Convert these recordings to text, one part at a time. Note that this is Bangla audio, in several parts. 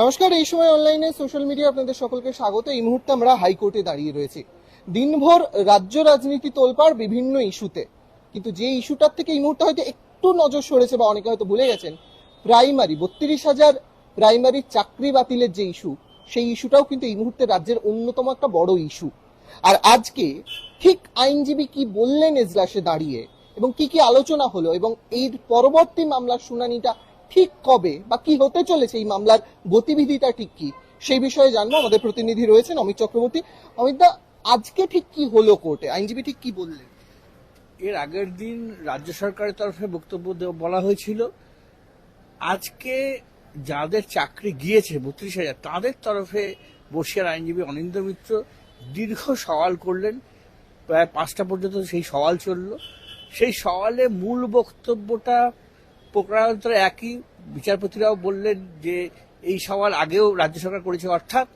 নমস্কার, এই সময় অনলাইনে সোশ্যাল মিডিয়া আপনাদের সকলকে স্বাগত। এই মুহূর্তে আমরা হাইকোর্টে দাঁড়িয়ে রয়েছি। দিনভর রাজ্য রাজনীতি তোলপাড় বিভিন্ন ইস্যুতে। কিন্তু যে ইস্যুটার থেকে এই মুহূর্তে হয়তো একটু নজর সরেছে বা অনেকে হয়তো ভুলে গেছেন, প্রাইমারি, বত্রিশ হাজার প্রাইমারি চাকরি বাতিলের যে ইস্যু, সেই ইস্যুটাও কিন্তু এই মুহূর্তে রাজ্যের অন্যতম একটা বড় ইস্যু। আর আজকে ঠিক আইনজীবী কি বললেন এজলাসে দাঁড়িয়ে এবং কি কি আলোচনা হলো এবং এর পরবর্তী মামলার শুনানিটা ঠিক কবে বা কি হতে চলেছে এই মামলার গতিবিধিটা ঠিক কি? সেই বিষয়ে জানব। আমাদের প্রতিনিধি রয়েছেন অমিত চক্রবর্তী। অমিত দা, আজকে ঠিক কি হলো কোর্টে? আইনজীবী ঠিক কি বললেন? এর আগের দিন রাজ্য সরকারের তরফে বক্তব্য বলা হয়েছিল, আজকে যাদের চাকরি গিয়েছে, বত্রিশ হাজার, তাদের তরফে বসিয়ার আইনজীবী অনিন্দ মিত্র দীর্ঘ সওয়াল করলেন। প্রায় পাঁচটা পর্যন্ত সেই সওয়াল চলল। সেই সওয়ালে মূল বক্তব্যটা প্রকারান্তরে একই বিচারপতিরাও বললেন যে এই সওয়াল আগেও রাজ্য সরকার করেছে, অর্থাৎ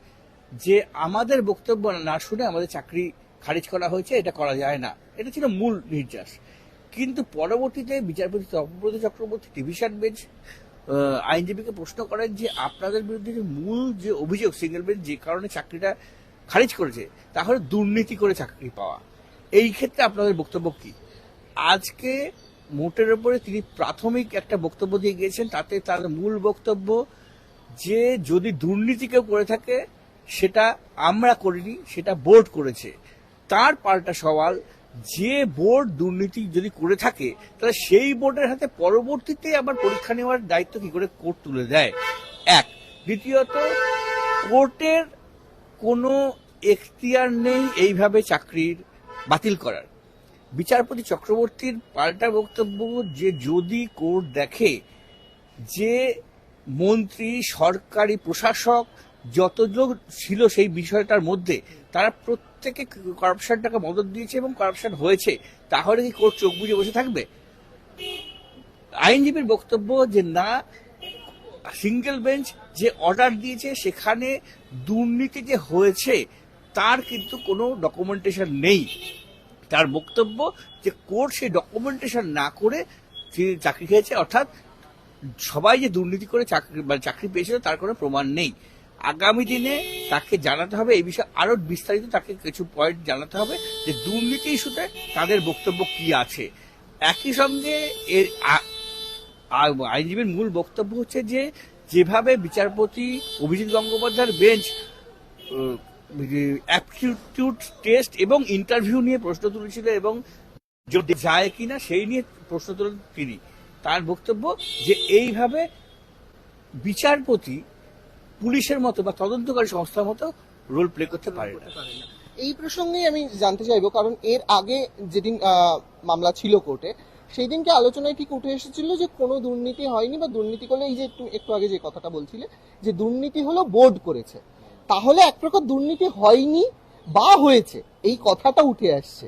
যে আমাদের বক্তব্য না শুনে আমাদের চাকরি খারিজ করা হয়েছে, এটা করা যায় না। এটা ছিল মূল নির্যাস। কিন্তু পরবর্তীতে বিচারপতি তপব্রত চক্রবর্তী ডিভিশন বেঞ্চ আইনজীবীকে প্রশ্ন করেন যে আপনাদের বিরুদ্ধে যে মূল যে অভিযোগ সিঙ্গেল বেঞ্চ যে কারণে চাকরিটা খারিজ করেছে, তাহলে দুর্নীতি করে চাকরি পাওয়া। এই ক্ষেত্রে আপনাদের বক্তব্য কি? আজকে মোটের উপরে তিনি প্রাথমিক একটা বক্তব্য দিয়ে গিয়েছেন, তাতে তার মূল বক্তব্য যে যদি দুর্নীতি কেউ করে থাকে, সেটা আমরা করিনি, সেটা বোর্ড করেছে। তার পাল্টা সওয়াল, যে বোর্ড দুর্নীতি যদি করে থাকে, তাহলে সেই বোর্ডের হাতে পরবর্তীতে আবার পরীক্ষা নেওয়ার দায়িত্ব কি করে কোর্ট তুলে দেয়? এক। দ্বিতীয়ত, কোর্টের কোনো এখতিয়ার নেই এইভাবে চাকরির বাতিল করার। বিচারপতি চক্রবর্তীর পাল্টা বক্তব্য যে যদি কোর্ট দেখে যে মন্ত্রী, সরকারি প্রশাসক যতজন ছিল সেই বিষয়টার মধ্যে তারা প্রত্যেকে করাপশনটাকে মদত দিয়েছে এবং করাপশন হয়েছে, তাহলে কি কোর্ট চোখ বুঝে বসে থাকবে? আইনজীবীর বক্তব্য যে না, সিঙ্গেল বেঞ্চ যে অর্ডার দিয়েছে সেখানে দুর্নীতি যে হয়েছে, তার কিন্তু কোনো ডকুমেন্টেশন নেই। তার বক্তব্য যে কোর্ট সেই ডকুমেন্টেশন না করে তিনি চাকরি খেয়েছে, অর্থাৎ সবাই যে দুর্নীতি করে চাকরি মানে চাকরি পেয়েছিল তার কোনো প্রমাণ নেই। আগামী দিনে তাকে জানাতে হবে, এই বিষয়ে আরও বিস্তারিত তাকে কিছু পয়েন্ট জানাতে হবে যে দুর্নীতি ইস্যুতে তাদের বক্তব্য কি আছে। একই সঙ্গে এর আইনজীবীর মূল বক্তব্য হচ্ছে যে, যেভাবে বিচারপতি অভিজিৎ গঙ্গোপাধ্যায়ের বেঞ্চ অ্যাপটিটিউড টেস্ট এবং ইন্টারভিউ নিয়ে প্রশ্ন তুলেছিল এবং যদি যায় কিনা সেই নিয়ে প্রশ্ন তুলেন তিনি। তার বক্তব্য যে এইভাবে বিচারপতি পুলিশের মতো বা তদন্তকারী সংস্থার মতো রোল প্লে করতে পারে না। এই প্রসঙ্গে আমি জানতে চাইব, কারণ এর আগে যেদিন মামলা ছিল কোর্টে সেই দিনকে আলোচনায় ঠিক উঠে এসেছিল যে কোনো দুর্নীতি হয়নি বা দুর্নীতি করলে, এই যে একটু একটু আগে যে কথাটা বলছিলে, যে দুর্নীতি হলো বোর্ড করেছে। তাহলে এক প্রকার দুর্নীতি হয়নি বা হয়েছে, এই কথাটা উঠে আসছে।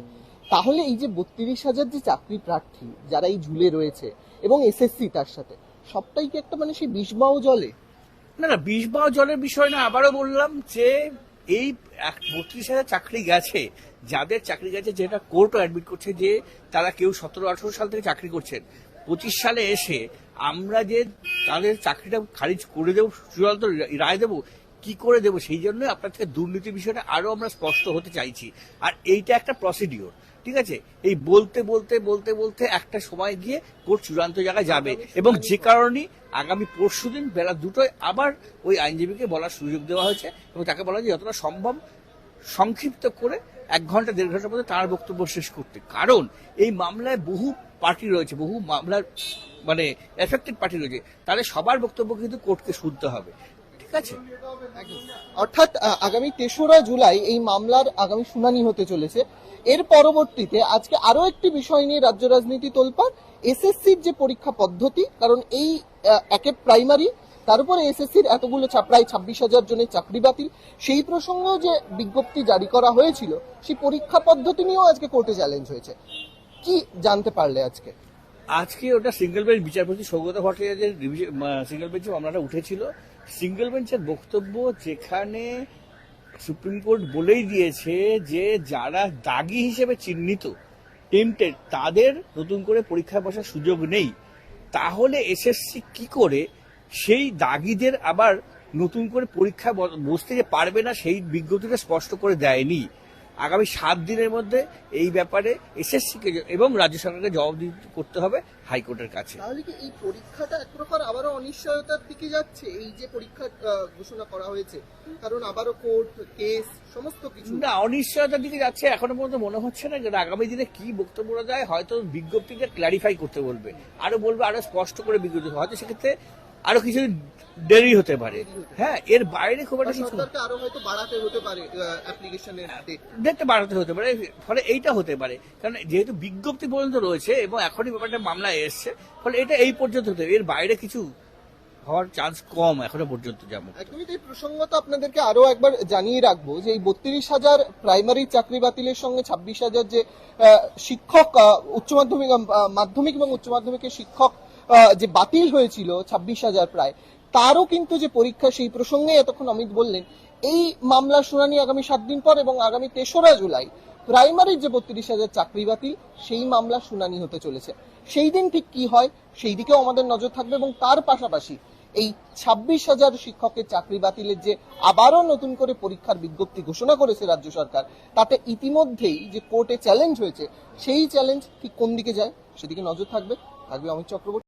তাহলে এই যে বত্রিশ হাজার যে চাকরি প্রার্থী যারা এই ঝুলে রয়েছে এবং এসএসসি তার সাথে, সবটাই কি একটা মানে সেই বিষবাও জলে? না না, বিষ বাও জলের বিষয় না, আবারও বললাম যে এই বত্রিশ হাজার চাকরি গেছে, যাদের চাকরি গেছে যেটা কোর্টও অ্যাডমিট করছে যে তারা কেউ সতেরো, আঠারো সাল থেকে চাকরি করছেন। পঁচিশ সালে এসে আমরা যে তাদের চাকরিটা খারিজ করে দেবো, চূড়ান্ত রায় দেবো কি করে দেবো? সেই জন্য আপনার থেকে দুর্নীতি বিষয়টা আরও আমরা স্পষ্ট হতে চাইছি। আর এইটা একটা প্রসিডিওর ঠিক আছে? এই বলতে বলতে বলতে বলতে একটা সময় গিয়ে কোর্ট চূড়ান্ত জায়গায় যাবে। এবং যে কারণে আগামী পরশুদিন বেলা দুটোয় আবার ওই আইনজীবীকে বলার সুযোগ দেওয়া হয়েছে এবং তাকে বলা যে যতটা সম্ভব সংক্ষিপ্ত করে এক ঘণ্টা দেড় ঘণ্টার মধ্যে তার বক্তব্য শেষ করতে। কারণ এই মামলায় বহু পার্টি রয়েছে বহু মামলার মানে এফেক্টেড পার্টি রয়েছে। তাদের সবার বক্তব্য কিন্তু কোর্টকে শুনতে হবে। অর্থাৎ আগামী তেসরা জুলাই এই মামলার আগামী শুনানি হতে চলেছে। এর পরবর্তীতে আজকে আরও একটি বিষয় নিয়ে রাজ্য রাজনীতি তোলপাড়, এসএসসির যে পরীক্ষা পদ্ধতি, কারণ এই একে প্রাইমারি, তার উপরে এসএসসির এতগুলো প্রায় ছাব্বিশ হাজার জনের চাকরি বাতিল। সেই প্রসঙ্গেও যে বিজ্ঞপ্তি জারি করা হয়েছিল, সেই পরীক্ষা পদ্ধতি নিয়েও আজকে কোর্টে চ্যালেঞ্জ হয়েছে। কি জানতে পারলে আজকে? আজকে ওটা সিঙ্গেল বেঞ্চ বিচারপতি সৌগত ভট্টাচার্যের সিঙ্গেল বেঞ্চে মামলাটা উঠেছিল। সিঙ্গেল বেঞ্চের বক্তব্য যেখানে সুপ্রিম কোর্ট বলেই দিয়েছে যে যারা দাগি হিসেবে চিহ্নিত টেম্পটেড তাদের নতুন করে পরীক্ষায় বসার সুযোগ নেই। তাহলে এসএসসি কি করে সেই দাগিদের আবার নতুন করে পরীক্ষা বসতে যে পারবে না, সেই বিজ্ঞপ্তিটা স্পষ্ট করে দেয়নি। আগামী সাত দিনের মধ্যে এই ব্যাপারে এসএসসিকে এবং রাজ্য সরকারকে জবাবদিহি করতে হবে হাইকোর্টের কাছে। তাহলে কি এই পরীক্ষাটা এক প্রকার আবারও অনিশ্চয়তার দিকে যাচ্ছে? এই যে পরীক্ষা ঘোষণা করা হয়েছে কারণ আবারও কোর্ট কেস সমস্ত কিছু। না অনিশ্চয়তার দিকে যাচ্ছে এখনও পর্যন্ত মনে হচ্ছে না যে আগামী দিনে কি বক্তব্য দেয় হয়তো বিজ্ঞপ্তিটা ক্ল্যারিফাই করতে বলবে। আরও বলবে আরও স্পষ্ট করে বিজ্ঞপ্তি হয়তো সেক্ষেত্রে আরও কিছু দেরি হতে পারে। হ্যাঁ এর বাইরে খুব একটা কিছু আরও হয়তো বাড়াতে হতে পারে অ্যাপ্লিকেশনের দেখতে বাড়াতে হতে পারে ফলে এইটা হতে পারে। কারণ যেহেতু বিজ্ঞপ্তি পর্যন্ত রয়েছে এবং এখনই ব্যাপারটা মামলায় এসছে ফলে এটা এই পর্যন্ত হতে। এর বাইরে কিছু হওয়ার চান্স কম এখনও পর্যন্ত যেমন একদমই তাই। প্রসঙ্গত আপনাদেরকে আরও একবার জানিয়ে রাখব যে এই বত্রিশ হাজার প্রাইমারি চাকরি বাতিলের সঙ্গে ছাব্বিশ হাজার যে শিক্ষক উচ্চ মাধ্যমিক মাধ্যমিক এবং উচ্চ মাধ্যমিকের শিক্ষক যে বাতিল হয়েছিল ছাব্বিশ হাজার প্রায়, তারও কিন্তু যে পরীক্ষা সেই প্রসঙ্গে এতক্ষণ অমিত বললেন, এই মামলার শুনানি আগামী সাত দিন পর এবং আগামী তেসরা জুলাই, প্রাইমারির যে বত্রিশ হাজার চাকরি বাতিল, সেই মামলা শুনানি হতে চলেছে। সেই দিন ঠিক কি হয়, সেই দিকেও আমাদের নজর থাকবে এবং তার পাশাপাশি এই ছাব্বিশ হাজার শিক্ষকের চাকরি বাতিলের যে আবারও নতুন করে পরীক্ষার বিজ্ঞপ্তি ঘোষণা করেছে রাজ্য সরকার, তাতে ইতিমধ্যেই যে কোর্টে চ্যালেঞ্জ হয়েছে, সেই চ্যালেঞ্জ ঠিক কোন দিকে যায়, সেদিকে নজর থাকবে। থাকবে অমিত চক্রবর্তী।